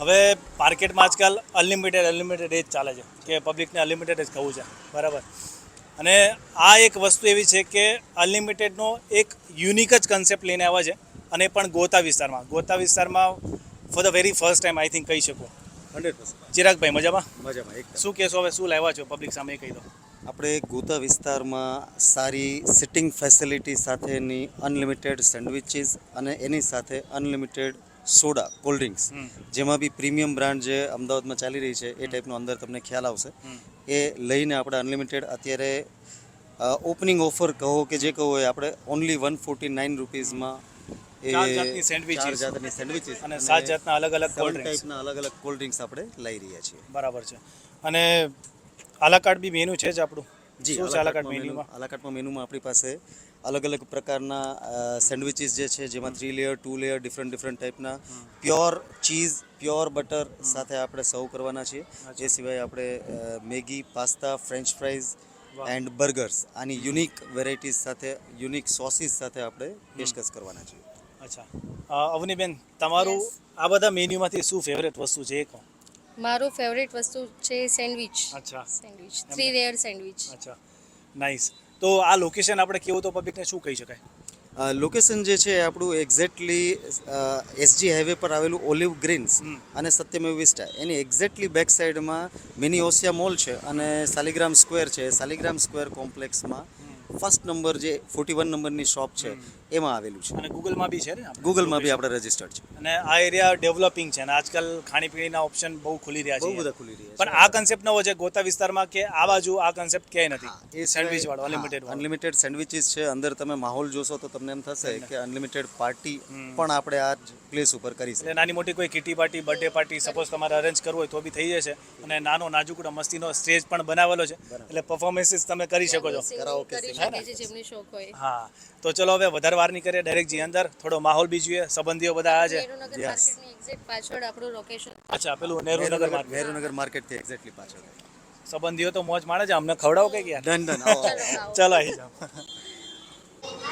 હવે માર્કેટમાં આજકાલ અનલિમિટેડ અનલિમિટેડ એ જ ચાલે છે કે પબ્લિકને અનલિમિટેડ જ ખાવું છે. બરાબર. અને આ એક વસ્તુ એવી છે કે અનલિમિટેડનો એક યુનિક જ કન્સેપ્ટ લઈને આવ્યા છે અને પણ ગોતા વિસ્તારમાં. ગોતા વિસ્તારમાં for the very first time I think કહી શકો. હંડ્રેડ પર્સન્ટ ચિરાગભાઈ મજામાં? મજામાં એક શું કહેશો હવે? શું લાવ્યા છો પબ્લિક સામે કહી દો. આપણે ગોતા વિસ્તારમાં સારી સિટિંગ ફેસિલિટી સાથેની અનલિમિટેડ સેન્ડવિચીસ અને એની સાથે અનલિમિટેડ સોડા કોલ્ડ ડ્રિંક્સ જેમાં બી પ્રીમિયમ બ્રાન્ડ જે અમદાવાદમાં ચાલી રહી છે એ ટાઈપનો અંદર તમને ખ્યાલ આવશે. એ લઈને આપણે અનલિમિટેડ અત્યારે ઓપનિંગ ઓફર કહો કે જે કહો એ આપણે ઓનલી વન ફોર્ટી નાઇન રૂપીઝમાં એ ચાર જાતની સેન્ડવિચીસ અને સાત જાતના અલગ અલગ કોલ્ડ ડ્રિંક્સ ટાઈપના અલગ અલગ કોલ્ડ ડ્રિંક્સ આપણે લઈ રહ્યા છીએ. બરાબર છે. અને આલા કાર્ડ બી મેનુ છે જ આપણું? જી શું છે આલા કાર્ડ મેન્યુમાં અલાકાટમાં મેનુમાં આપણી પાસે અલગ અલગ પ્રકારના સેન્ડવિચીસ જે છે જેમાં three layer two layer different different ટાઈપના પ્યોર ચીઝ પ્યોર બટર સાથે આપણે સર્વ કરવાના છીએ. જે સિવાય આપણે Maggi pasta French fries and burgers આની યુનિક વેરાયટીઝ સાથે યુનિક સોસીસ સાથે આપણે પેશકશ કરવાના છીએ. અચ્છા. અવનીબેન તમારું આ બધા મેન્યુમાંથી શું ફેવરેટ વસ્તુ છે કહો. મારું ફેવરેટ વસ્તુ છે સેન્ડવિચ. અચ્છા. સેન્ડવિચ. Three layer sandwich. અચ્છા. નાઇસ તો આ લોકેશન આપણે કેવું તો પબ્લિકને શું કહી શકાય? લોકેશન જે છે આપણું એક્ઝેક્ટલી એસજી હાઈવે પર આવેલું ઓલિવ ગ્રીન્સ અને સત્યમેવ વિસ્ટા એની એક્ઝેક્ટલી બેક સાઈડમાં મિની ઓસિયા મોલ છે અને સાલિગ્રામ સ્ક્વેર છે. સાલિગ્રામ સ્ક્વેર કોમ્પ્લેક્સમાં ફર્સ્ટ નંબર જે ફોર્ટી વન નંબરની શોપ છે. એમાં આવેલું છે. અને ગૂગલમાં બી છે ને? ગૂગલમાં બી આપણે રજિસ્ટર્ડ છે. અને આ એરિયા ડેવલપિંગ છે અને આજકાલ ખાણીપીણીના ઓપ્શન બહુ ખુલી રહ્યા છે બહુ બધા ખુલી રહ્યા પણ આ કન્સેપ્ટ નવો છે ગોતા વિસ્તારમાં કે આ બાજુ આ કન્સેપ્ટ ક્યાંય નથી? એ સેન્ડવિચ વાળો અનલિમિટેડ અનલિમિટેડ સેન્ડવિચીસ છે અંદર તમે માહોલ જોશો તો તમને એમ થશે કે અનલિમિટેડ પાર્ટી પણ આપણે આ પ્લેસ ઉપર કરી શકીએ. નાની મોટી કોઈ kitty party birthday party suppose તમારે અરેન્જ કરવું હોય તો બી થઈ જશે. અને નાનો નાજુકડો મસ્તીનો સ્ટેજ પણ બનાવેલો છે. એટલે પરફોર્મન્સીસ તમે કરી શકો છો. કરાઓકે કરી શકે છે જેમને શોખ હોય. હા. તો ચલો હવે વધારે વાર નહીં કરીએ ડાયરેક્ટ જી અંદર થોડો માહોલ બી જોઈએ સંબંધીઓ બધા આવ્યા છે. પાછળ આપણું લોકેશન અચ્છા પેલું નહેરુનગર માર્કેટ. નહેરુનગર માર્કેટથી એક્ઝેક્ટલી પાછળ. સંબંધીઓ તો મોજ માણે છે અમને ખવડાવો કે ગયા ડન ડન. ચાલો આવી જાઓ.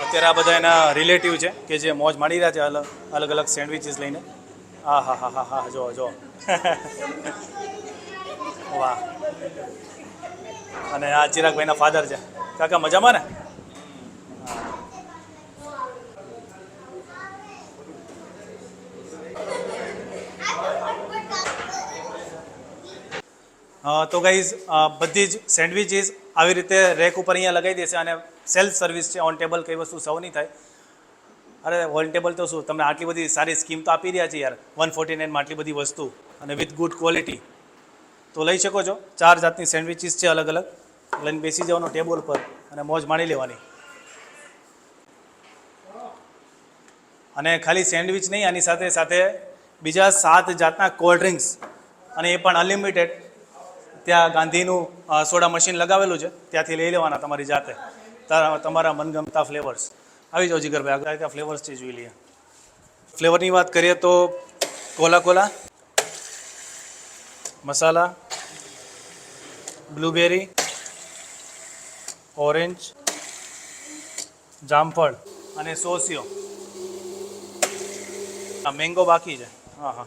અત્યારે આ બધા એના રિલેટિવ છે કે જે મોજ માણી રહ્યા છે અલગ અલગ અલગ સેન્ડવિચીસ લઈને. હા હા હા હા હા જો જો વાહ. અને આ ચિરાગભાઈના ફાધર છે. કાકા મજામાં ને? તો ગાઈઝ બધી જ સેન્ડવિચીસ આવી રીતે રેક ઉપર અહીંયા લગાવી દેશે અને સેલ્ફ સર્વિસ છે ઓન ટેબલ કઈ વસ્તુ સૌ નહીં થાય. અરે ઓન ટેબલ તો શું, તમને આટલી બધી સારી સ્કીમ તો આપી રહ્યા છે યાર. વન ફોર્ટી નાઇનમાં આટલી બધી વસ્તુ અને વિથ ગુડ ક્વોલિટી તો લઈ શકો છો. ચાર જાતની સેન્ડવિચીસ છે અલગ અલગ. લઈને બેસી જવાનું ટેબલ પર અને મોજ માણી લેવાની. અને ખાલી સેન્ડવિચ નહીં, આની સાથે સાથે બીજા સાત જાતના કોલ્ડ ડ્રિંક્સ અને એ પણ અનલિમિટેડ ત્યાં ગાંધીનું સોડા મશીન લગાવેલું છે, ત્યાંથી લઈ લેવાના તમારી જાતે. તમારા મનગમતા ફ્લેવર્સ આવી જાઓ જીગરભાઈ, આગળ ત્યાં ફ્લેવર્સથી જોઈ લઈએ. ફ્લેવરની વાત કરીએ તો cola cola masala blueberry orange જામફળ અને સોસિયો. મેંગો બાકી છે. હા હા.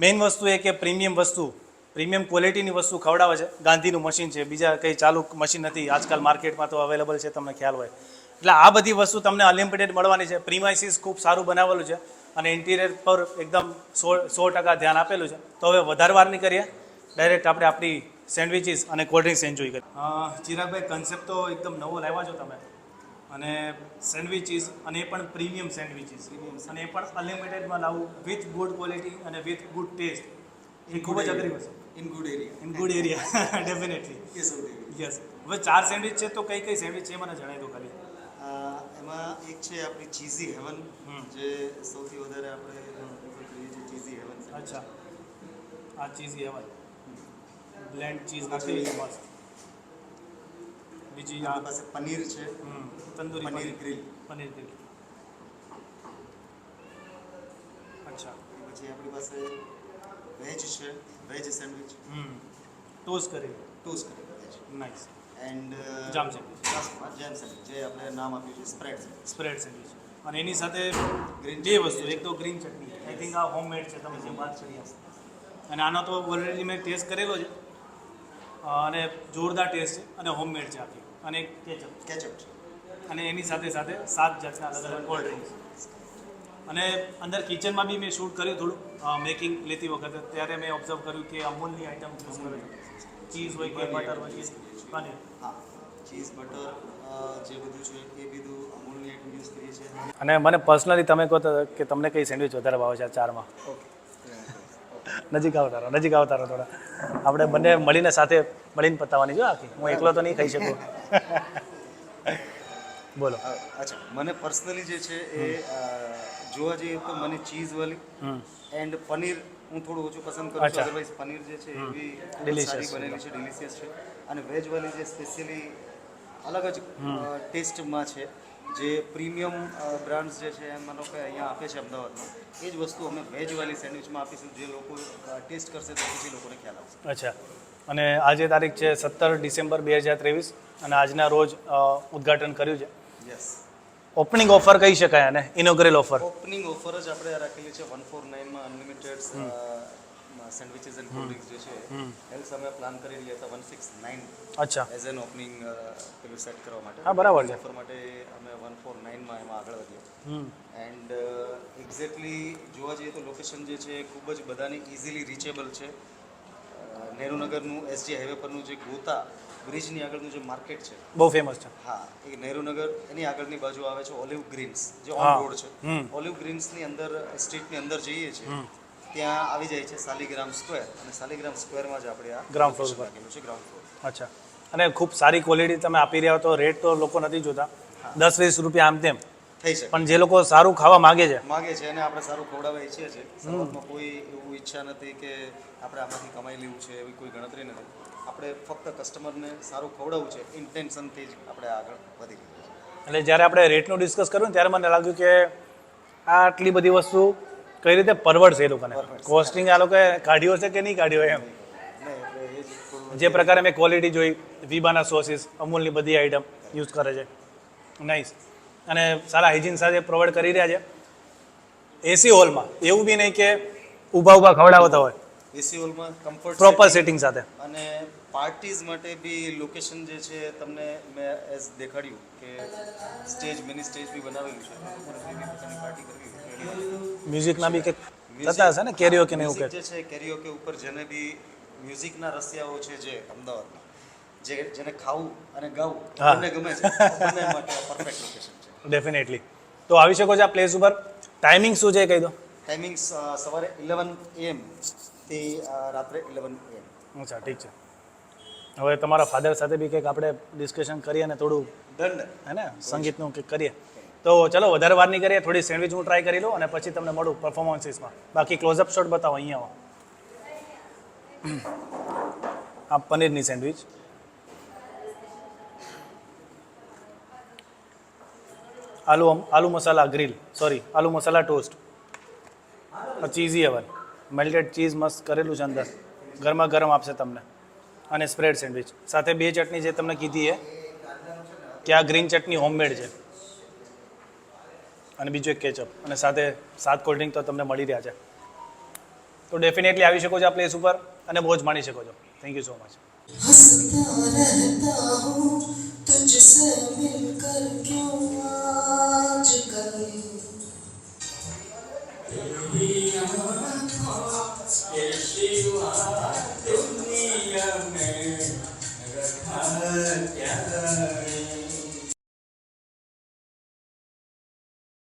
મેઇન વસ્તુ એ કે પ્રીમિયમ વસ્તુ, પ્રીમિયમ ક્વોલિટીની વસ્તુ ખવડાવે છે. ગાંધીનું મશીન છે. બીજા કંઈ ચાલુ મશીન નથી. આજકાલ માર્કેટમાં તો અવેલેબલ છે, તમને ખ્યાલ હોય. એટલે આ બધી વસ્તુ તમને અનલિમિટેડ મળવાની છે. પ્રીમાઇસીસ ખૂબ સારું બનાવેલું છે અને ઇન્ટિરિયર પર એકદમ સો સો ટકા ધ્યાન આપેલું છે. તો હવે વધારે વાર નહીં કરીએ. ડાયરેક્ટ આપણે આપણી સેન્ડવિચીસ અને કોલ્ડ ડ્રિંક્સ એન્જોય કરીએ. ચિરાગભાઈ કન્સેપ્ટ તો એકદમ નવો લાવ્યા છો તમે. અને સેન્ડવિચીસ અને એ પણ પ્રીમિયમ સેન્ડવિચીસ. અને એ પણ અનલિમિટેડમાં લાવવું વિથ ગુડ ક્વોલિટી અને વિથ ગુડ ટેસ્ટ. એ ખૂબ જ અઘરી વસ્તુ. In good area in good area definitely yes હવે ચાર સેન્ડવિચ છે તો કઈ કઈ સેન્ડવિચ છે? મને જણાવી દો ખાલી. એમાં એક છે આપણી ચીઝી હેવન જે સૌથી વધારે આપણે prefer કરીએ છીએ ચીઝી હેવન અચ્છા. આ ચીઝી હેવન. બ્લેન્ડ ચીઝ નાખી છે મસ્ત. બીજી આપણી પાસે પનીર છે. તંદૂરી પનીર ગ્રીલ. પનીર ગ્રીલ. અચ્છા. પછી આપણી પાસે વેજ છે વેજ સેન્ડવિચ. હમ ટોસ્ટ કરી. ટોસ્ટ કરી. Nice and jam sandwich jam sandwich જે આપણે નામ આપ્યું છે સ્પ્રેડ સ્પ્રેડ સેન્ડવિચ અને એની સાથે ગ્રીન બે વસ્તુ એક તો ગ્રીન ચટણી આઈ થિંક આ હોમમેડ છે તમે જે વાત કરી અને આનો તો ઓલરેડી મેં ટેસ્ટ કરેલો છે. અને જોરદાર ટેસ્ટ છે અને હોમમેડ છે આખી અને એક કેચઅપ કેચઅપ છે. અને એની સાથે સાથે સાત જાતના અલગ અલગ કોલ્ડ ડ્રિંક્સ અને અંદર કિચનમાં બી મેં શૂટ કર્યું થોડું. મેકિંગ લેતી વખતે. ત્યારે મેં ઓબ્ઝર્વ કર્યું કે અમૂલની આઇટમ યુઝ કરે ચીઝ હોય કે બટર હોય કે પનીર હા. ચીઝ બટર જે બધું છે એ બધું અમૂલની આઈટમ યુઝ કરીએ છીએ. અને મને પર્સનલી તમે કહો તો કે તમને કઈ સેન્ડવિચ વધારે ભાવે છે આ ચારમાં? નજીક આવતા રહો નજીક આવતા રહો થોડા. આપણે બંને મળીને સાથે મળીને પતાવવાની જો આખી. હું એકલો તો નહીં ખાઈ શકું. બોલો. અચ્છા. મને પર્સનલી જે છે એ જોવા જઈએ તો મને ચીઝ વાલી એન્ડ પનીર હું થોડું ઓછું પસંદ કરું છું. અધરવાઇઝ પનીર જે છે એવી છે. બનેલી છે ડિલિશિયસ છે. અને વેજ વાલી જે સ્પેશિયલી અલગ જ ટેસ્ટમાં છે. જે પ્રીમિયમ બ્રાન્ડ્સ જે છે માનો કે અહીંયા આપે છે અમદાવાદમાં. એ જ વસ્તુ અમે વેજવાળી સેન્ડવિચમાં આપીશું જે લોકો ટેસ્ટ કરશે તો પછી લોકોને ખ્યાલ આવશે. અચ્છા. અને આજે તારીખ છે સત્તર ડિસેમ્બર બે હજાર ત્રેવીસ અને આજના રોજ ઉદ્ઘાટન કર્યું છે. યસ ઓપનિંગ ઓફર કહી શકાય અને ઇનોગ્રેલ ઓફર ઓપનિંગ ઓફર જ આપણે રાખેલી છે one four નાઇનમાં unlimited sandwiches and cold drinks જે છે હેલ્થ અમે પ્લાન કરી રહ્યા હતા વન સિક્સ નાઇન અચ્છા. એઝ એન ઓપનિંગ પેલું સેટ કરવા માટે. હા, બરાબર છે. ઓફર માટે અમે વન ફોર નાઇનમાં એમાં આગળ વધ્યા. એન્ડ એક્ઝેક્ટલી જોવા જઈએ તો લોકેશન જે છે ખૂબ જ બધાને ઇઝીલી રીચેબલ છે. નહેરુનગરનું એસજી હાઈવે પરનું જે ગોતા બ્રિજની આગળનું જે માર્કેટ છે. બહુ ફેમસ છે. હા એ નહેરુનગર એની આગળની બાજુ આવે છે ઓલિવ ગ્રીન્સ જે ઓન રોડ છે. ઓલિવ ગ્રીન્સની અંદર સ્ટ્રીટની અંદર જઈએ છીએ. ત્યાં આવી જાય છે સાલીગ્રામ સ્ક્વેર. અને સાલીગ્રામ સ્ક્વેરમાં જ આપણે આ ગ્રાઉન્ડ ફ્લોર પર. છે ગ્રાઉન્ડ ફ્લોર અચ્છા. અને ખૂબ સારી ક્વોલિટી તમે આપી રહ્યા તો રેટ તો લોકો નથી જોતા. દસ વીસ રૂપિયા આમ તેમ. થઈ શકે. પણ જે લોકો સારું ખાવા માગે છે. માગે છે અને આપણે સારું ખવડાવવા ઈચ્છીએ છીએ. શરૂઆતમાં કોઈ એવું ઈચ્છા નથી કે આપણે આમાંથી કમાઈ લેવું છે એવી કોઈ ગણતરી નથી. આપણે ફક્ત કસ્ટમરને સારું ખવડાવવું છે ઇન્ટેન્શનથી જ આપણે આગળ વધી રહ્યા છીએ. એટલે જ્યારે આપણે રેટનું ડિસ્કસ કર્યું ત્યારે મને લાગ્યું કે આ આટલી બધી વસ્તુ કઈ રીતે પરવડશે એ લોકોને? કોસ્ટિંગ આ લોકોએ કાઢ્યો છે કે નહીં કાઢ્યો એમ? જે પ્રકારે મેં ક્વોલિટી જોઈ વિબાના સોસીસ અમૂલની બધી આઈટમ યુઝ કરે છે. નાઇસ અને સારા હાઇજીન સાથે પ્રોવાઈડ કરી રહ્યા છે. એસી હોલમાં એવું બી નહીં કે ઊભા ઊભા ખવડાવતા હોય. એસી હોલમાં કમ્ફર્ટ પ્રોપર સેટિંગ સાથે. અને પાર્ટીઝ માટે બી લોકેશન જે છે તમને મેં એઝ દેખાડ્યું કે સ્ટેજ મિની સ્ટેજ બી બનાવેલું છે. પ્રકારની પાર્ટી કરવી મ્યુઝિકના બી કંઈક થતા હશે ને? કેરીઓ કે ને એવું કે? જે છે કેરીઓકે ઉપર જેને બી મ્યુઝિકના રસિયાઓ છે જે અમદાવાદમાં જે જેને ખાવું અને ગાવું. બંને ગમે છે. બંને માટે પરફેક્ટ લોકેશન છે. ડેફિનેટલી તો આવી શકો છો આ પ્લેસ ઉપર. ટાઈમિંગ શું છે કહી દો. ટાઈમિંગ સવારે ઇલેવન એમ થી રાત્રે ઇલેવન એમ અચ્છા ઠીક છે. હવે તમારા ફાધર સાથે બી કંઈક આપણે ડિસ્કશન કરીએ અને થોડું દંડ હે ને સંગીતનું કંઈક કરીએ. તો ચલો વધારે વાર નહીં કરીએ થોડી સેન્ડવિચ હું ટ્રાય કરી લઉં અને પછી તમને મળું પરફોર્મન્સીસમાં બાકી ક્લોઝઅપ શોટ બતાવો અહીંયા આ પનીરની sandwich aloo aloo masala grill sorry aloo masala toast cheesy oven melted cheese મસ્ત કરેલું છે અંદર. ગરમા ગરમ આપશે તમને. અને સ્પ્રેડ સેન્ડવિચ. સાથે બે ચટણી જે તમને કીધી એ, કે આ ગ્રીન ચટણી હોમમેડ છે. અને બીજું એક કેચઅપ. અને સાથે સાત કોલ્ડ ડ્રિંક તો તમને મળી રહ્યા છે. તો ડેફિનેટલી આવી શકો છો આ પ્લેસ ઉપર અને બહુ જ માણી શકો છો. Thank you so much